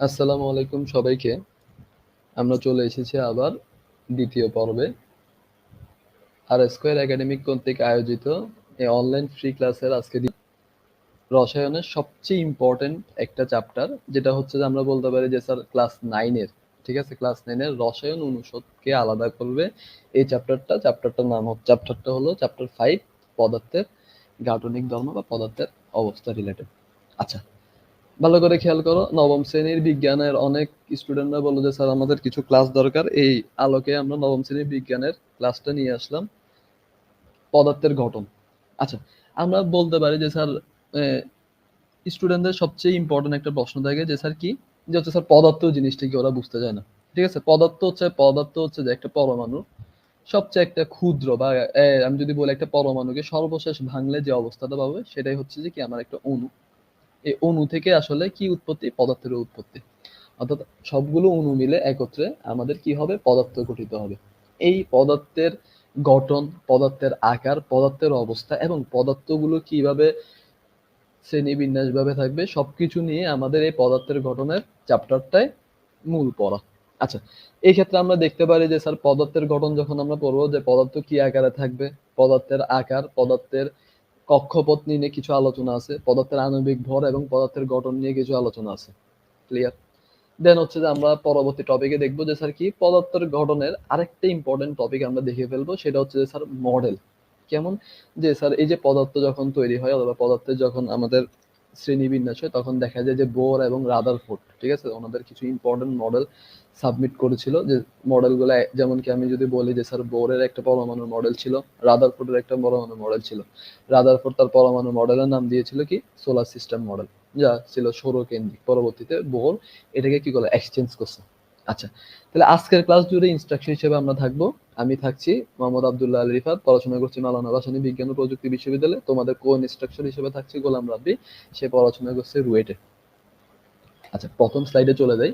আসসালামু আলাইকুম সবাইকে। আমরা চলে এসেছি আবার দ্বিতীয় পর্বে। আর স্কোয়ার একাডেমিক কর্তৃক আয়োজিত এই অনলাইন ফ্রি ক্লাসের আজকে রসায়নের সবচেয়ে ইম্পর্টেন্ট একটা চ্যাপ্টার যেটা হচ্ছে যে আমরা বলতে পারি যে স্যার ক্লাস নাইনের ঠিক আছে? ক্লাস নাইনের রসায়ন অনুষদকে আলাদা করবে। এই চ্যাপ্টারটা চ্যাপ্টারটার নাম হচ্ছে চ্যাপ্টারটা হলো চ্যাপ্টার ফাইভ পদার্থের গাঠনিক ধর্ম বা পদার্থের অবস্থা রিলেটেড আচ্ছা ভালো করে খেয়াল করো, নবম শ্রেণির বিজ্ঞানের অনেক স্টুডেন্টরা বলল যে, স্যার, আমাদের কিছু ক্লাস দরকার। এই আলোকে আমরা নবম শ্রেণির বিজ্ঞানের ক্লাসটা নিয়ে আসলাম। পদার্থের গঠন। আচ্ছা আমরা বলতে পারি যে, স্যার স্টুডেন্টদের সবচেয়ে ইম্পর্টেন্ট একটা প্রশ্ন থাকে যে, স্যার, কি? যে হচ্ছে, স্যার, পদার্থ জিনিসটা কি? ওরা বুঝতে চায় না। ঠিক আছে? পদার্থ হচ্ছে পদার্থ হচ্ছে যে, একটা পরমাণু। সবচেয়ে একটা ক্ষুদ্র বা আমি যদি বলি একটা পরমাণুকে সর্বশেষ ভাঙলে যে অবস্থাটা পাবে, সেটাই হচ্ছে যে, কি? আমার একটা অণু। এই অণু থেকে আসলে কি উৎপত্তি? পদার্থের উৎপত্তি। অর্থাৎ সবগুলো অণু মিলে একত্রে আমাদের কি হবে? পদার্থ গঠিত হবে। এই পদার্থের গঠন, পদার্থের আকার, পদার্থের অবস্থা এবং পদার্থগুলো কীভাবে শ্রেণীবিন্যাস ভাবে থাকবে, সবকিছু নিয়ে আমাদের এই পদার্থের গঠনের চ্যাপ্টারটাই মূল পড়া। আচ্ছা এই ক্ষেত্রে আমরা দেখতে পারি যে, স্যার, পদার্থের গঠন যখন আমরা পড়ব যে, পদার্থ কি আকারে থাকবে? পদার্থের আকার, পদার্থের কক্ষপথ নিয়ে কিছু আলোচনা আছে, পদার্থের আণবিক ভর এবং পদার্থের গঠন নিয়ে কিছু আলোচনা আছে। ক্লিয়ার দেন হচ্ছে যে আমরা পরবর্তী টপিকে দেখব যে স্যার কি পদার্থের গঠনের আরেকটা ইম্পর্টেন্ট টপিক আমরা দেখে ফেলব, সেটা হচ্ছে যে স্যার মডেল কেমন? যে স্যার এই যে পদার্থ যখন তৈরি হয় অথবা পদার্থের যখন আমাদের শ্রেণীবিন্যাস তখন দেখা যায় যে বোর এবং রাদার রাদারফোর্ড, ঠিক আছে? ওনাদের কিছু ইম্পর্টেন্ট মডেল সাবমিট করেছিল যে মডেলগুলো যেমন কি আমি যদি বলি যে স্যার বোরের একটা পরমাণু মডেল ছিল রাদার ফোর্ডের একটা পরমাণু মডেল ছিল। রাদার রাদারফোর্ড তার পরমাণু মডেলের নাম দিয়েছিল কি? সোলার সিস্টেম মডেল যা ছিল সৌরকেন্দ্রিক। পরবর্তীতে বোর এটাকে কি বলে এক্সচেঞ্জ করছে। আচ্ছা তাহলে আজকের ক্লাস জুড়ে ইনস্ট্রাকশন হিসেবে আমরা থাকব। আমি থাকছি মোহাম্মদ আবদুল্লাহ আল রিফাত, পড়াশোনা করছি মালানা ভাসানী বিজ্ঞান ও প্রযুক্তি বিশ্ববিদ্যালয়ে। তোমাদের কো ইনস্ট্রাকশন হিসেবে থাকছি গোলাম রাব্বি, সে পড়াশোনা করছে রুয়েটে। আচ্ছা প্রথম স্লাইডে চলে যাই।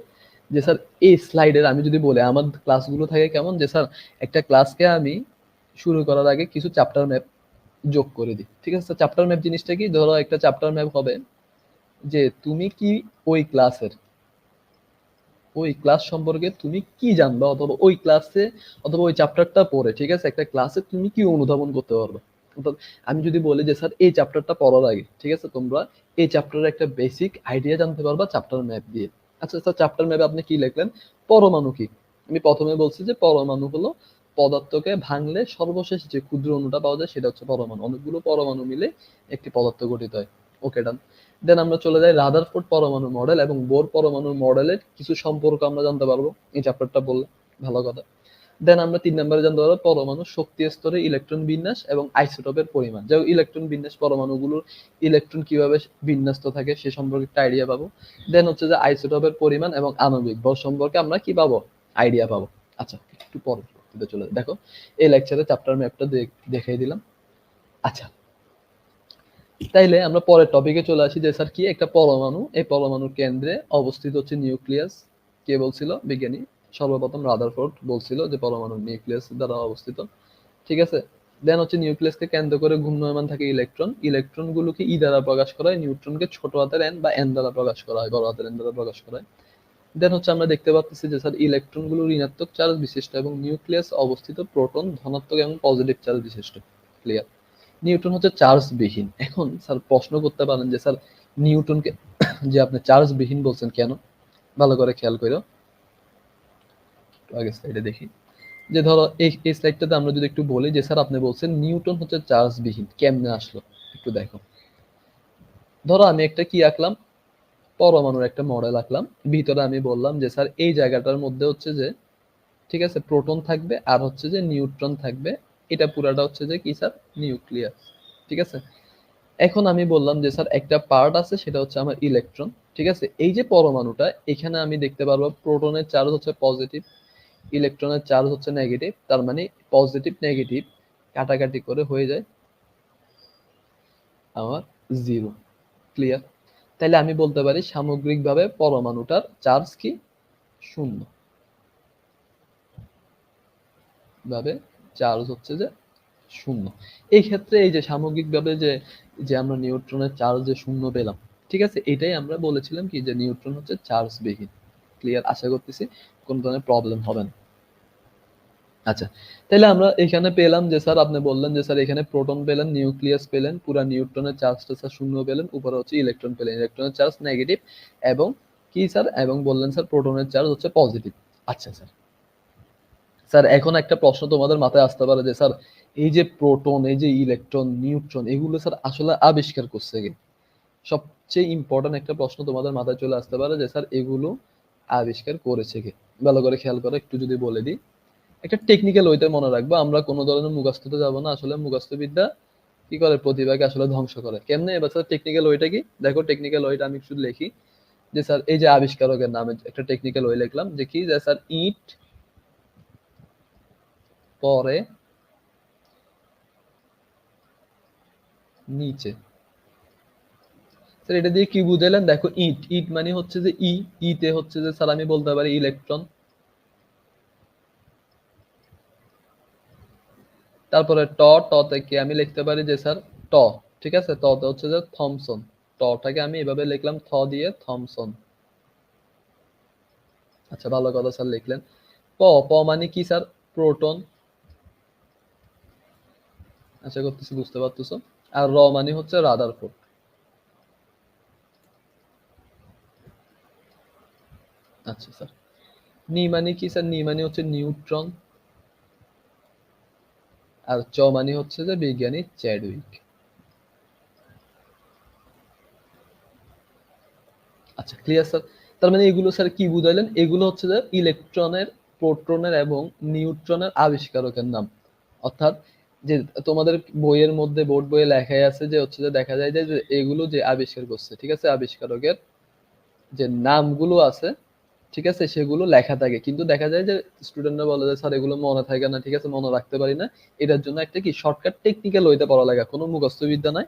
যে স্যার, এই স্লাইডের আমি যদি বলি, আমার ক্লাসগুলো থাকে কেমন? যে স্যার, একটা ক্লাসকে আমি শুরু করার আগে কিছু চ্যাপ্টার ম্যাপ যোগ করে দিই। ঠিক আছে স্যার চ্যাপ্টার ম্যাপ জিনিসটা কি? ধরো একটা চ্যাপ্টার ম্যাপ হবে যে, তুমি কি ওই ক্লাসের ওই ক্লাস সম্পর্কে তুমি কি জানবা? অথবা ওই ক্লাসে অথবা ওই চ্যাপ্টারটা পড়ে, ঠিক আছে? একটা ক্লাসে তুমি কি অনুধাবন করতে পারবে? আমি যদি বলি যে, স্যার, এই চ্যাপ্টারটা পড়ার আগে, ঠিক আছে? তোমরা এই চ্যাপ্টারের একটা বেসিক আইডিয়া জানতে পারবা চ্যাপ্টার ম্যাপ দিয়ে। আচ্ছা স্যার চ্যাপ্টার ম্যাপে আপনি কি লিখলেন? পরমাণু কি? আমি প্রথমে বলছি যে, পরমাণু হলো পদার্থকে ভাঙলে সর্বশেষ যে ক্ষুদ্র অণুটা পাওয়া যায়, সেটা হচ্ছে পরমাণু। অনেকগুলো পরমাণু মিলে একটি পদার্থ গঠিত হয়। ওকে ডান দেন আমরা চলে যাই রাদার রাদারফোর্ড পরমাণু মডেল এবং বোর পরমাণু মডেলের কিছু সম্পর্ক আমরা জানতে পারব। এই চ্যাপ্টারটা বললে ভালো কথা। দেন আমরা তিন নম্বরে জানতে পারব পরমাণু শক্তি স্তরে ইলেকট্রন বিন্যাস এবং আইসোটোপের পরিমাণ। যেমন ইলেকট্রন বিন্যাস পরমাণুগুলোর ইলেকট্রন কীভাবে বিন্যস্ত থাকে সে সম্পর্কে একটা আইডিয়া পাবো। দেন হচ্ছে যে আইসোটোপের পরিমাণ এবং আণবিক ভর সম্পর্কে আমরা কি পাবো? আইডিয়া পাবো। আচ্ছা একটু পরে চলে যাই। দেখো, এই লেকচারে চ্যাপ্টার ম্যাপটা দেখাই দিলাম। আচ্ছা তাইলে আমরা পরের টপিকে চলে আসি, যে স্যার কি একটা পরমাণু? এই পরমাণুর কেন্দ্রে অবস্থিত হচ্ছে নিউক্লিয়াস। কে বলছিল? বিজ্ঞানী সর্বপ্রথম রাদারফোর্ড বলছিল যে পরমাণু নিউক্লিয়াস দ্বারা অবস্থিত। ঠিক আছে? দেন হচ্ছে নিউক্লিয়াসকে কেন্দ্র করে ঘূর্ণায়মান থাকে ইলেকট্রন। ইলেকট্রন গুলোকে ই দ্বারা প্রকাশ করা হয়, নিউট্রনকে ছোট হাতের এন বা এন দ্বারা প্রকাশ করা হয়, বড় হাতের এন দ্বারা প্রকাশ করা হয়। দেন হচ্ছে আমরা দেখতে পাচ্ছি যে স্যার ইলেকট্রনগুলো ঋণাত্মক চার্জ বিশিষ্ট এবং নিউক্লিয়াস অবস্থিত প্রোটন ধনাত্মক এবং পজিটিভ চার্জ বিশিষ্ট। ক্লিয়ার নিউটন হচ্ছে চার্জ বিহীন এখন স্যার প্রশ্ন করতে পারেন যে, স্যার, নিউটনকে যে আপনি চার্জ বিহীন বলছেন কেন? ভালো করে খেয়াল করো আগে স্লাইডে দেখি। যে ধরো, এই এই স্লাইডটাতে আমরা যদি একটু বলি যে, স্যার, আপনি বলছেন নিউটন হচ্ছে চার্জ বিহীন কেমনে আসলো? একটু দেখো। ধরো, আমি একটা কি আঁকলাম? পরমাণুর একটা মডেল আঁকলাম। ভিতরে আমি বললাম যে, স্যার, এই জায়গাটার মধ্যে হচ্ছে যে, ঠিক আছে, প্রোটন থাকবে আর হচ্ছে যে নিউট্রন থাকবে এটা পুরাটা হচ্ছে যে কি স্যার? নিউক্লিয়াস ঠিক আছে? এখন আমি বললাম যে স্যার, একটা পার্ট আছে, সেটা হচ্ছে আমার ইলেকট্রন ঠিক আছে? এই যে পরমাণুটা, এখানে আমি দেখতে পারব প্রোটনের চার্জ হচ্ছে পজিটিভ ইলেকট্রনের চার্জ হচ্ছে নেগেটিভ তার মানে পজিটিভ নেগেটিভ কাটাকাটি করে হয়ে যায় আমার জিরো ক্লিয়ার তাহলে আমি বলতে পারি সামগ্রিকভাবে পরমাণুটার চার্জ কি? শূন্য। ভাবে চার্জ হচ্ছে যে শূন্য। এই ক্ষেত্রে এই যে সামগ্রিকভাবে যে যে আমরা নিউট্রনের চার্জ যে শূন্য পেলাম, ঠিক আছে? এটাই আমরা বলেছিলাম কি যে নিউট্রন হচ্ছে চার্জ বিহীন ক্লিয়ার আশা করতেছি কোনো ধরনের প্রবলেম হবে না। আচ্ছা তাহলে আমরা এখানে পেলাম যে স্যার আপনি বললেন যে স্যার এখানে প্রোটন পেলেন, নিউক্লিয়াস পেলেন, পুরা নিউট্রনের চার্জটা স্যার শূন্য পেলেন, উপরে হচ্ছে ইলেকট্রন পেলেন। ইলেকট্রনের চার্জ নেগেটিভ এবং কি স্যার? এবং বললেন স্যার প্রোটনের চার্জ হচ্ছে পজিটিভ আচ্ছা স্যার স্যার, এখন একটা প্রশ্ন তোমাদের মাথায় আসতে পারে যে, স্যার, এই যে প্রোটন এই যে ইলেকট্রন নিউট্রন এগুলো স্যার আসলে আবিষ্কার করছে কে? সবচেয়ে ইম্পর্টেন্ট একটা প্রশ্ন তোমাদের মাথায় চলে আসতে পারে যে, স্যার, এগুলো আবিষ্কার করেছে কে? ভালো করে খেয়াল করে, একটু যদি বলে দিই। একটা টেকনিক্যাল ওইতে মনে রাখব, আমরা কোনো ধরনের মুখস্থতে যাব না। আসলে মুখস্থ বিদ্যা কি করে? প্রতিভাকে আসলে ধ্বংস করে। কেমনে? এবার স্যার টেকনিক্যাল ওইটা কি? দেখো টেকনিক্যাল ওইটা আমি শুধু লিখি যে, স্যার, এই যে আবিষ্কারকের নামে একটা টেকনিক্যাল ওই লিখলাম যে কি? যে, স্যার, ইট পরে নিচে। এটা দিয়ে কি বুঝাইলেন? দেখো, ইট। ইট মানে হচ্ছে যে ই। ইতে হচ্ছে যে, স্যার, আমি বলতে পারি ইলেকট্রন। তারপরে ট ট থেকে আমি লিখতে পারি যে, স্যার, ট। ঠিক আছে? তে হচ্ছে যে, থমসন। টটাকে আমি এভাবে লিখলাম, থ দিয়ে থমসন। আচ্ছা ভালো কথা, স্যার, লিখলেন। প প মানে কি, স্যার? প্রোটন। আশা করতেছি বুঝতে পারতেছো। আর র মানে হচ্ছে রাদার রাদারফোর্ড আচ্ছা স্যার নি মানে কি স্যার নি মানে হচ্ছে নিউট্রন আর চ মানে হচ্ছে যে বিজ্ঞানী চ্যাডউইক আচ্ছা ক্লিয়ার স্যার তার মানে এগুলো স্যার কি বুঝাইলেন? এগুলো হচ্ছে যে ইলেকট্রনের প্রোটনের এবং নিউট্রনের আবিষ্কারকের নাম। অর্থাৎ যে তোমাদের বইয়ের মধ্যে বোর্ড বইয়ে লেখাই আছে যে হচ্ছে যে দেখা যায় যে এগুলো যে আবিষ্কার করছে, ঠিক আছে? আবিষ্কারকের যে নামগুলো আছে, ঠিক আছে? সেগুলো লেখা থাকে। কিন্তু দেখা যায় যে স্টুডেন্টরা বলে যে, স্যার, এগুলো মনে থাকে না, ঠিক আছে? মনে রাখতে পারি না। এটার জন্য একটা কি শর্টকাট টেকনিক্যাল হইতে পড়া লাগা কোনো মুখস্থ বিদ্যা নাই।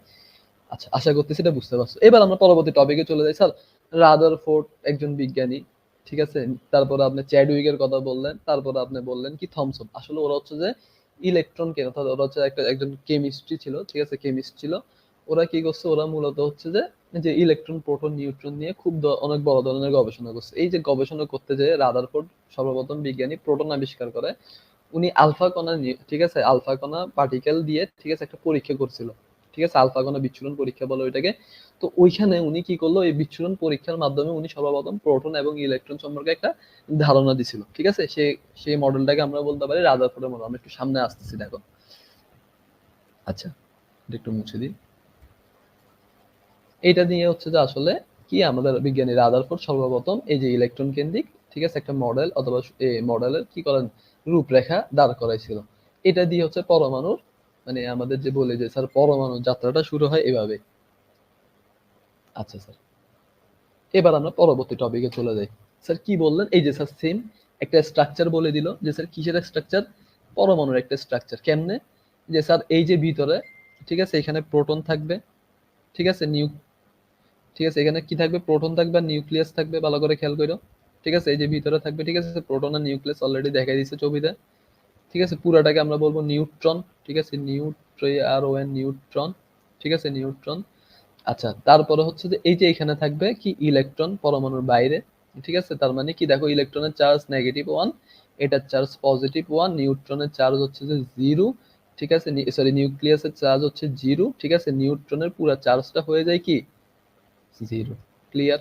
আচ্ছা আশা করতেছি এটা বুঝতে পারছ। এবার আমরা পরবর্তী টপিকে চলে যাই। স্যার রাদার ফোর্ড একজন বিজ্ঞানী, ঠিক আছে? তারপরে আপনি চ্যাডউইকের কথা বললেন, তারপরে আপনি বললেন কি থমসন আসলে ওরা হচ্ছে যে ইলেকট্রন কেন? অর্থাৎ ওরা হচ্ছে একটা একজন কেমিস্ট্রি ছিল, ঠিক আছে কেমিস্ট ছিল। ওরা কি করছে? ওরা মূলত হচ্ছে যে যে ইলেকট্রন প্রোটন নিউট্রন নিয়ে খুব অনেক বড় ধরনের গবেষণা করছে। এই যে গবেষণা করতে যে রাদারফোর্ড সর্বপ্রথম বিজ্ঞানী প্রোটন আবিষ্কার করে। উনি আলফা কণা ঠিক আছে আলফা কণা পার্টিকেল দিয়ে, ঠিক আছে, একটা পরীক্ষা করছিল। ঠিক আছে, আলফা কণা বিচ্ছুরণ পরীক্ষা বলে ওইটাকে। তো ওইখানে উনি কি করল, এই বিচ্ছুরণ পরীক্ষার মাধ্যমে উনি সর্বপ্রথম প্রোটন এবং ইলেকট্রন সম্পর্কে একটা ধারণা দিছিল, ঠিক আছে? সে সেই মডেলটাকে আমরা বলতে পারি রাদারফোর্ডের মডেল আমরা একটু সামনে আসতেছি, দেখো। আচ্ছা একটু মুছে দিই। এটা নিয়ে হচ্ছে যে আসলে কি আমাদের বিজ্ঞানী রাদারফোর্ড সর্বপ্রথম এই যে ইলেকট্রন কেন্দ্রিক, ঠিক আছে, একটা মডেল অথবা এই মডেলের কি করেন, রূপরেখা দাঁড় করাইছিল। এটা দিয়ে হচ্ছে পরমাণুর মানে আমাদের যে বলে যে, স্যার, পরমাণু যাত্রাটা শুরু হয় এভাবে। আচ্ছা স্যার। এবার আমরা পরবর্তী টপিকে চলে যাই। স্যার, কি বললেন? এই যে, স্যার সেম একটা স্ট্রাকচার বলে দিল যে, স্যার, কিসের স্ট্রাকচার পরমাণুর একটা স্ট্রাকচার কেমনে? যে, স্যার, এই যে ভিতরে, ঠিক আছে, এখানে প্রোটন থাকবে, ঠিক আছে, নিউ, ঠিক আছে, এখানে কি থাকবে? প্রোটন থাকবে আর নিউক্লিয়াস থাকবে, ভালো করে খেয়াল করো ঠিক আছে, এই যে ভিতরে থাকবে, ঠিক আছে প্রোটন আর নিউক্লিয়াস অলরেডি দেখাই দিয়েছে ছবিতে। ঠিক আছে, পুরাটাকে আমরা বলব নিউট্রন ঠিক আছে, নিউট্রি আর ও এন নিউট্রন, ঠিক আছে, নিউট্রন। আচ্ছা তারপরে হচ্ছে যে এই যে এখানে থাকবে কি ইলেকট্রন পরমাণুর বাইরে, ঠিক আছে, তার মানে কি দেখো ইলেকট্রনের চার্জ নেগেটিভ ওয়ান এটার চার্জ পজিটিভ ওয়ান নিউট্রনের চার্জ হচ্ছে যে জিরো ঠিক আছে সরি নিউক্লিয়াসের চার্জ হচ্ছে জিরো ঠিক আছে, নিউট্রনের পুরো চার্জটা হয়ে যায় কি? জিরো ক্লিয়ার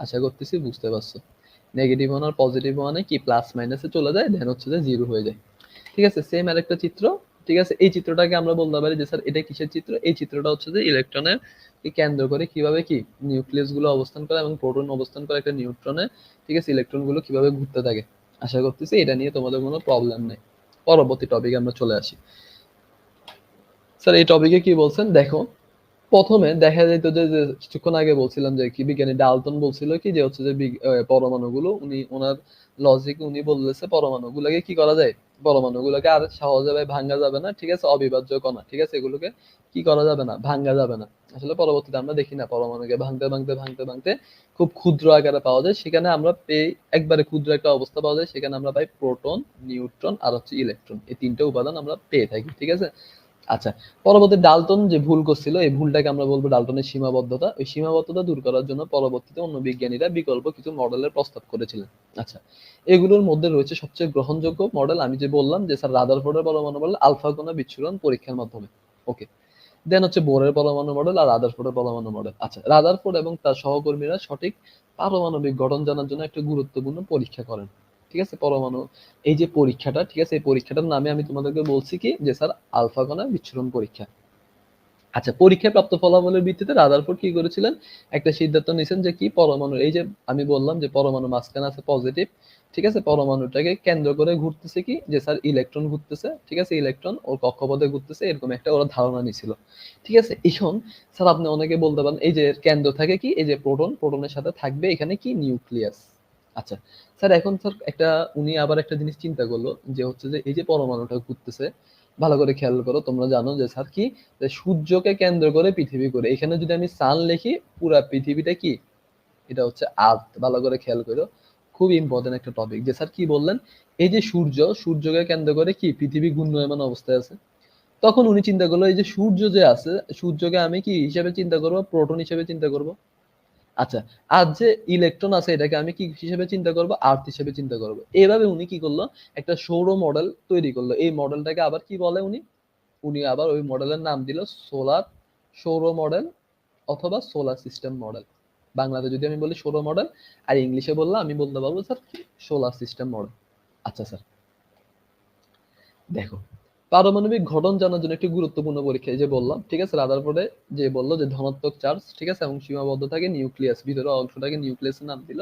আশা করতেছি বুঝতে পারছ। নেগেটিভ ওয়ান আর পজিটিভ ওয়ানে কি প্লাস মাইনাসে চলে যায় দেন হচ্ছে যে জিরো হয়ে যায়। ঠিক আছে সেম আরেকটা চিত্র। ঠিক আছে? এই চিত্রটাকে আমরা বলতে পারি যে, স্যার, এটা কিসের চিত্র? এই চিত্রটা হচ্ছে যে ইলেকট্রনের কেন্দ্র করে কীভাবে কি নিউক্লিয়াসগুলো অবস্থান করে এবং প্রোটন অবস্থান করে একটা নিউট্রনে ঠিক আছে ইলেকট্রনগুলো কীভাবে ঘুরতে থাকে? আশা করতেছি এটা নিয়ে তোমাদের কোনো প্রবলেম নেই। পরবর্তী টপিকে আমরা চলে আসি। স্যার, এই টপিকে কি বলছেন? দেখো, প্রথমে দেখা যেত যে কিছুক্ষণ আগে বলছিলাম যে, কি বিজ্ঞানী ডালটন বলছিল কি যে, হচ্ছে যে পরমাণুগুলো, উনি, ওনার লজিক উনি বলতেছে পরমাণুগুলোকে কি করা যায়? পরমাণুগুলোকে আর সহজে ভাঙ্গা যাবে না, ঠিক আছে? অবিভাজ্য কণা, ঠিক আছে? এগুলোকে কি করা যাবে না? ভাঙ্গা যাবে না। আসলে পরবর্তীতে আমরা দেখি না, পরমাণুকে ভাঙতে ভাঙতে ভাঙতে ভাঙতে খুব ক্ষুদ্র আকারে পাওয়া যায়। সেখানে আমরা পেয়ে একবারে ক্ষুদ্র একটা অবস্থা পাওয়া যায়। সেখানে আমরা পাই প্রোটন, নিউট্রন আর হচ্ছে ইলেকট্রন। এই তিনটা উপাদান আমরা পেয়ে থাকি, ঠিক আছে? আচ্ছা পরবর্তী ডালটন যে ভুল করছিল, এই ভুলটাকে আমরা বলব ডালটনের সীমাবদ্ধতা। ওই সীমাবদ্ধতা দূর করার জন্য পরবর্তীতে অন্য বিজ্ঞানীরা বিকল্প কিছু মডেলের প্রস্তাব করেছিলেন। আচ্ছা এগুলোর মধ্যে রয়েছে সবচেয়ে গ্রহণযোগ্য মডেল, আমি যে বললাম যে স্যার রাদারফোর্ডের পরমাণু মডেল আলফা কণা বিচ্ছুরণ পরীক্ষার মাধ্যমে। ওকে, দেন হচ্ছে বোরের পরমাণু মডেল আর রাদারফোর্ডের পরমাণু মডেল। আচ্ছা রাদারফোর্ড এবং তার সহকর্মীরা সঠিক পারমাণবিক গঠন জানার জন্য একটা গুরুত্বপূর্ণ পরীক্ষা করেন। ঠিক আছে? পরমাণু। এই যে পরীক্ষাটা, ঠিক আছে? এই পরীক্ষাটার নামে আমি তোমাদেরকে বলছি কি? যে স্যার, আলফা কণা বিচ্ছুরণ পরীক্ষা। আচ্ছা পরীক্ষায় প্রাপ্ত ফলাফলের ভিত্তিতে রাদারফোর্ড কি করেছিলেন? একটা সিদ্ধান্ত নিয়েছেন যে কি? পরমাণু, এই যে আমি বললাম যে পরমাণু মাঝখানে আছে পজিটিভ ঠিক আছে? পরমাণুটাকে কেন্দ্র করে ঘুরতেছে কি? যে স্যার ইলেকট্রন ঘুরতেছে, ঠিক আছে? ইলেকট্রন ওর কক্ষপথে ঘুরতেছে, এরকম একটা ওরা ধারণা নিছিল ঠিক আছে? এখন স্যার, আপনি অনেকে বলতে পারেন, এই যে কেন্দ্র থাকে কি? এই যে প্রোটন, প্রোটনের সাথে থাকবে এখানে কি? নিউক্লিয়াস। আচ্ছা স্যার এখন স্যার একটা, উনি আবার একটা জিনিস চিন্তা করল যে হচ্ছে যে এই যে পরমাণুটা ঘুরতেছে, ভালো করে খেয়াল করো, তোমরা জানো যে স্যার কি? সূর্যকে কেন্দ্র করে পৃথিবী করে এখানে যদি আমি সান লিখি, পুরা পৃথিবীটা কি? এটা হচ্ছে আর্থ ভালো করে খেয়াল করো। খুব ইম্পর্টেন্ট একটা টপিক যে স্যার কি বললেন? এই যে সূর্য, সূর্যকে কেন্দ্র করে কি পৃথিবী ঘূর্ণয়মান অবস্থায় আছে। তখন উনি চিন্তা করল, এই যে সূর্য যে আছে, সূর্যকে আমি কি হিসাবে চিন্তা করব? প্রোটন হিসেবে চিন্তা করব। আচ্ছা আর যে ইলেকট্রন আছে, এটাকে আমি কি হিসেবে চিন্তা করব? আর্থ হিসেবে চিন্তা করব। এভাবে উনি কি করল? একটা সৌর মডেল তৈরি করল। এই মডেলটাকে আবার কি বলে উনি? উনি আবার ওই মডেলের নাম দিল সোলার সৌর মডেল অথবা সোলার সিস্টেম মডেল বাংলাতে যদি আমি বলি সৌর মডেল আর ইংলিশে বললাম আমি বলতে পারব, স্যার সোলার সিস্টেম মডেল আচ্ছা স্যার। দেখো পারমাণবিক ঘটন জানার জন্য একটি গুরুত্বপূর্ণ পরীক্ষা যে বললাম, ঠিক আছে? রাদারফোর্ডে যে বলল যে ধনাত্মক চার্জ ঠিক আছে? এবং সীমাবদ্ধ থাকে নিউক্লিয়াস ভিতরে অংশটাকে নিউক্লিয়াসের নাম দিল,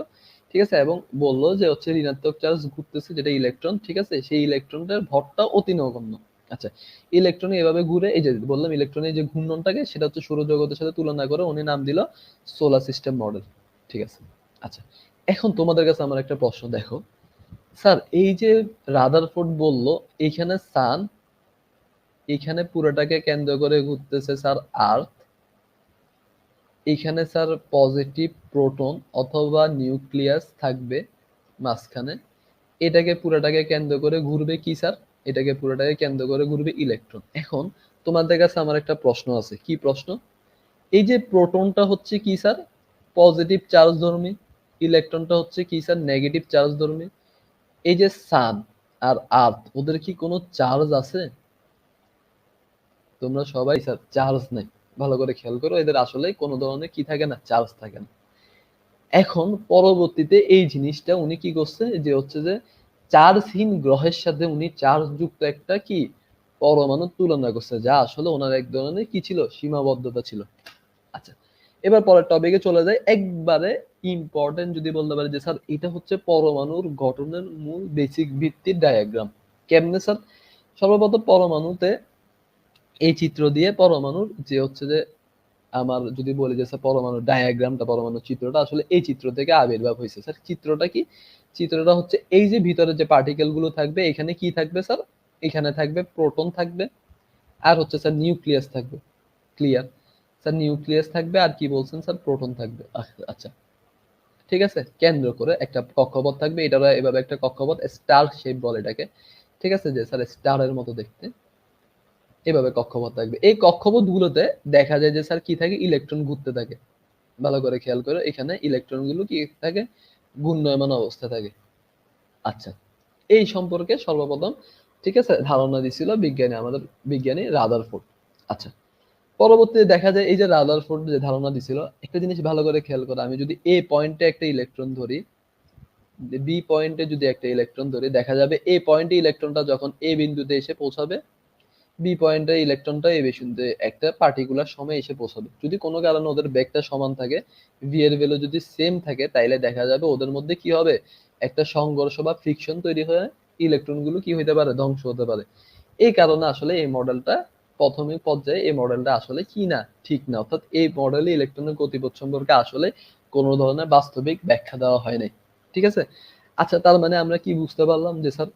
ঠিক আছে? এবং বলল যে হচ্ছে ঋণাত্মক চার্জ ঘুরতেছে, যেটা ইলেকট্রন ঠিক আছে? সেই ইলেকট্রনটার ভরটা অতি নগণ্য। আচ্ছা ইলেকট্রন এভাবে ঘুরে, এই যে বললাম ইলেকট্রনের যে ঘূর্ণনটাকে, সেটা হচ্ছে সৌরজগতের সাথে তুলনা করে উনি নাম দিল সোলার সিস্টেম মডেল ঠিক আছে? আচ্ছা এখন তোমাদের কাছে আমার একটা প্রশ্ন, দেখো। স্যার, এই যে রাদারফোর্ড বলল এইখানে সান এখানে পুরোটাকে কেন্দ্র করে ঘুরতেছে স্যার আর্থ। এখানে স্যার পজিটিভ প্রোটন অথবা নিউক্লিয়াস থাকবে মাঝখানে। এটাকে পুরোটাকে কেন্দ্র করে ঘুরবে কি স্যার? এটাকে পুরোটাকে কেন্দ্র করে ঘুরবে ইলেকট্রন। এখন তোমাদের কাছে আমার একটা প্রশ্ন আছে। কি প্রশ্ন? এই যে প্রোটনটা হচ্ছে কি স্যার? পজিটিভ চার্জ ধর্মী। ইলেকট্রনটা হচ্ছে কি স্যার? নেগেটিভ চার্জ ধর্মী। এই যে সান আর আর্থ, ওদের কি কোনো চার্জ আছে? তোমরা সবাই স্যার চার্জ নাই। ভালো করে খেয়াল করো, এদের আসলে কোনো ধরনের কি থাকে না চার্জ থাকে না। এখন পরবর্তীতে এই জিনিসটা উনি কি করছে, যে হচ্ছে যে চার্জহীন গ্রহের সাথে উনি চার্জ যুক্ত একটা কি পরমাণু তুলনা করছে, যা আসলে ওনার এক ধরনের কি ছিল, সীমাবদ্ধতা ছিল। আচ্ছা এবার পরের টপিকে চলে যায় একবারে ইম্পর্টেন্ট যদি বলতে পারি যে স্যার, এটা হচ্ছে পরমাণুর গঠনের মূল বেসিক ভিত্তির ডায়াগ্রাম কেমনে স্যার? সর্বপ্রথম পরমাণুতে এই চিত্র দিয়ে পরমাণুর যে হচ্ছে যে আমার যদি বলি যে স্যার পরমাণু ডায়াগ্রামটা পরমাণু চিত্রটা, আসলে এই চিত্র থেকে আবির্ভাব হয়েছে। স্যার, চিত্রটা কি? চিত্রটা হচ্ছে এই যে ভিতরে যে পার্টিকেলগুলো থাকবে, এখানে কি থাকবে স্যার? এখানে থাকবে প্রোটন থাকবে আর হচ্ছে স্যার নিউক্লিয়াস থাকবে। ক্লিয়ার স্যার নিউক্লিয়াস থাকবে আর কি বলছেন স্যার? প্রোটন থাকবে। আচ্ছা। ঠিক আছে? কেন্দ্র করে একটা কক্ষপথ থাকবে। এটারও এভাবে একটা কক্ষপথ স্টার শেপ বলে এটাকে। ঠিক আছে যে স্যার স্টারের মতো দেখতে। এভাবে কক্ষপথ থাকবে। এই কক্ষপথ গুলোতে দেখা যায় যে স্যার কি থাকে? ইলেকট্রন ঘুরতে থাকে। ভালো করে খেয়াল করে, এখানে ইলেকট্রনগুলো কি থাকে? ঘূর্ণয়মান অবস্থা থাকে। আচ্ছা এই সম্পর্কে সর্বপ্রথম, ঠিক আছে, ধারণা দিছিল বিজ্ঞানী আমাদের, বিজ্ঞানী রাদার রাদারফোর্ড আচ্ছা পরবর্তীতে দেখা যায় এই যে রাদার রাদারফোর্ড যে ধারণা দিছিল, একটা জিনিস ভালো করে খেয়াল করো, আমি যদি এ পয়েন্টে একটা ইলেকট্রন ধরি, বি পয়েন্টে যদি একটা ইলেকট্রন ধরি, দেখা যাবে এ পয়েন্টে ইলেকট্রনটা যখন এ বিন্দুতে এসে পৌঁছাবে বি পয়েন্টে ইলেকট্রনটা এ বিন্দুতে একটা পার্টিকুলার সময় এসে পৌঁছাবে। যদি কোনো কারণে ওদের বেগটা সমান থাকে ভি এর ভ্যালু যদি সেম থাকে, তাইলে দেখা যাবে ওদের মধ্যে কি হবে? একটা সংঘর্ষ বা ফ্রিকশন তৈরি হয়ে ইলেকট্রনগুলো কি হইতে পারে? ধ্বংস হতে পারে। এই কারণে আসলে এই মডেলটা প্রাথমিক পর্যায়ে এই মডেলটা আসলে কি না, ঠিক না। অর্থাৎ এই মডেলে ইলেকট্রনের গতিপথ সম্পর্কে আসলে কোনো ধরনের বাস্তবিক ব্যাখ্যা দেওয়া হয় নাই ঠিক আছে? আচ্ছা তার মানে আমরা কি বুঝতে পারলাম যে স্যার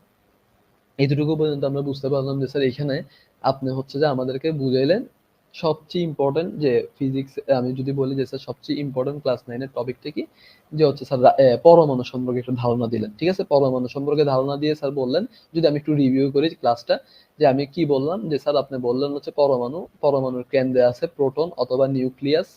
এতটুকু পর্যন্ত আমরা বুঝতে পারলাম যে, স্যার, এখানে আপনি হচ্ছে যে আমাদেরকে বুঝাইলেন সবচেয়ে ইম্পর্টেন্ট যে ফিজিক্স আমি যদি বলি যে, স্যার, সবচেয়ে ইম্পর্টেন্ট ক্লাস নাইনের টপিকটা কি? যে হচ্ছে, স্যার পরমাণু সম্পর্কে একটা ধারণা দিলেন, ঠিক আছে? পরমাণু সম্পর্কে ধারণা দিয়ে, স্যার, বললেন, যদি আমি একটু রিভিউ করি ক্লাসটা যে আমি কি বললাম? যে, স্যার, আপনি বললেন হচ্ছে পরমাণু, পরমাণুর কেন্দ্রে আছে প্রোটন অথবা নিউক্লিয়াস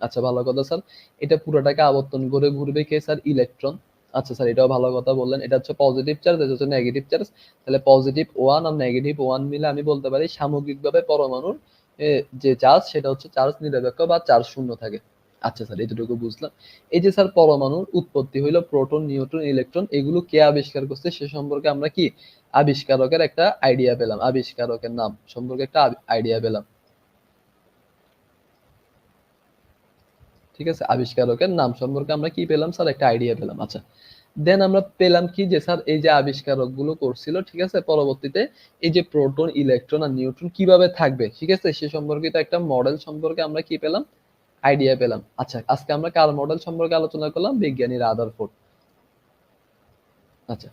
আচ্ছা ভালো কথা, স্যার। এটা পুরোটাকে আবর্তন করে ঘুরবে কে, স্যার? ইলেকট্রন আচ্ছা স্যার, এটাও ভালো কথা বললেন। এটা হচ্ছে পজিটিভ চার্জ এটা হচ্ছে নেগেটিভ চার্জ তাহলে পজিটিভ ওয়ান আর নেগেটিভ ওয়ান মিলে আমি বলতে পারি সামগ্রিকভাবে পরমাণুর যে চার্জ সেটা হচ্ছে চার্জ নিরপেক্ষ বা চার্জ শূন্য থাকে। আচ্ছা স্যার, এতটুকু বুঝলাম। এই যে স্যার, পরমাণুর উৎপত্তি হইল প্রোটন নিউট্রন ইলেকট্রন এগুলো কে আবিষ্কার করছে সে সম্পর্কে আমরা কি? আবিষ্কারকের একটা আইডিয়া পেলাম। আবিষ্কারকের নাম সম্পর্কে একটা আইডিয়া পেলাম। ঠিক আছে? আবিষ্কারকের নাম সম্পর্কে আমরা কি পেলাম? স্যার, একটা আইডিয়া পেলাম। আচ্ছা দেন আমরা পেলাম কি যে, স্যার, এই যে আবিষ্কারকগুলো করছিল, ঠিক আছে, পরবর্তীতে এই যে প্রোটন, ইলেকট্রন আর নিউট্রন কীভাবে থাকবে, ঠিক আছে, সে সম্পর্কিত একটা মডেল সম্পর্কে আমরা কি পেলাম? আইডিয়া পেলাম। আচ্ছা আজকে আমরা কার মডেল সম্পর্কে আলোচনা করলাম? বিজ্ঞানী রাদারফোর্ড আচ্ছা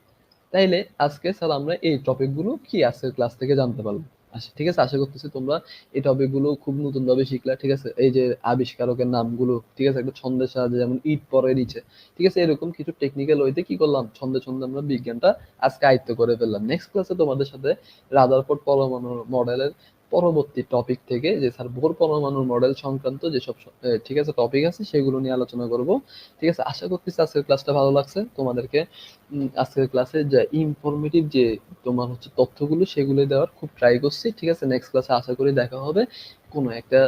তাইলে আজকে স্যার আমরা এই টপিকগুলো কি আজকের ক্লাস থেকে জানতে পারলাম আচ্ছা ঠিক আছে, আশা করতেছি তোমরা এই টপিকগুলো খুব নতুন ভাবে শিখলা, ঠিক আছে? এই যে আবিষ্কারকের নামগুলো, ঠিক আছে? একটা ছন্দের সাহায্যে যেমন ইট পরে নিচে ঠিক আছে? এরকম কিছু টেকনিক্যাল ওইতে কি করলাম? ছন্দে ছন্দে আমরা বিজ্ঞানটা আজকে আয়ত্ত করে ফেললাম। নেক্সট ক্লাসে তোমাদের সাথে রাদারফোর্ড পরমাণু মডেলের পরবর্তী টপিক থেকে যে স্যার বোর পরমাণুর মডেল সংক্রান্ত যেসব ঠিক আছে টপিক আছে, সেগুলো নিয়ে আলোচনা করব। ঠিক আছে, আশা করতেছি আজকের ক্লাসটা ভালো লাগছে। তোমাদেরকে আজকের ক্লাসে যে ইনফরমেটিভ যে তোমার হচ্ছে তথ্যগুলো, সেগুলো দেওয়ার খুব ট্রাই করছি। ঠিক আছে নেক্সট ক্লাসে আশা করি দেখা হবে। কোনো একটা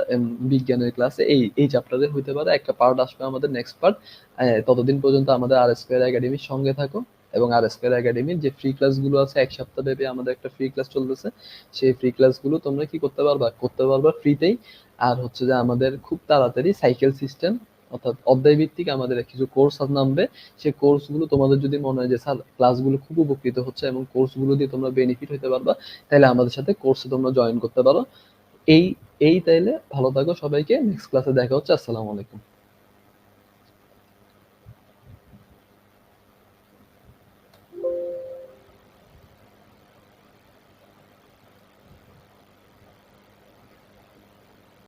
বিজ্ঞানের ক্লাসে এই এই চ্যাপ্টারের হইতে পারে, একটা পার্ট আসবে আমাদের নেক্সট পার্ট ততদিন পর্যন্ত আমাদের আর স্কোয়ার একাডেমির সঙ্গে থাকো। এবং আর স্কোয়ার একাডেমির যে ফ্রি ক্লাসগুলো আছে, এক সপ্তাহ ব্যাপী আমাদের একটা ফ্রি ক্লাস চলতেছে। সেই ফ্রি ক্লাসগুলো তোমরা কি করতে পারবা? করতে পারবা ফ্রিতেই আর হচ্ছে যে আমাদের খুব তাড়াতাড়ি সাইকেল সিস্টেম অর্থাৎ অধ্যায় ভিত্তিক আমাদের কিছু কোর্স নামবে। সেই কোর্সগুলো তোমাদের যদি মনে হয় যে, স্যার ক্লাসগুলো খুব উপকৃত হচ্ছে এবং কোর্সগুলো দিয়ে তোমরা বেনিফিট হতে পারবা, তাহলে আমাদের সাথে কোর্সে তোমরা জয়েন করতে পারো। এই এই তাইলে ভালো থাকো সবাইকে। নেক্সট ক্লাসে দেখা হচ্ছে। আসসালামু আলাইকুম।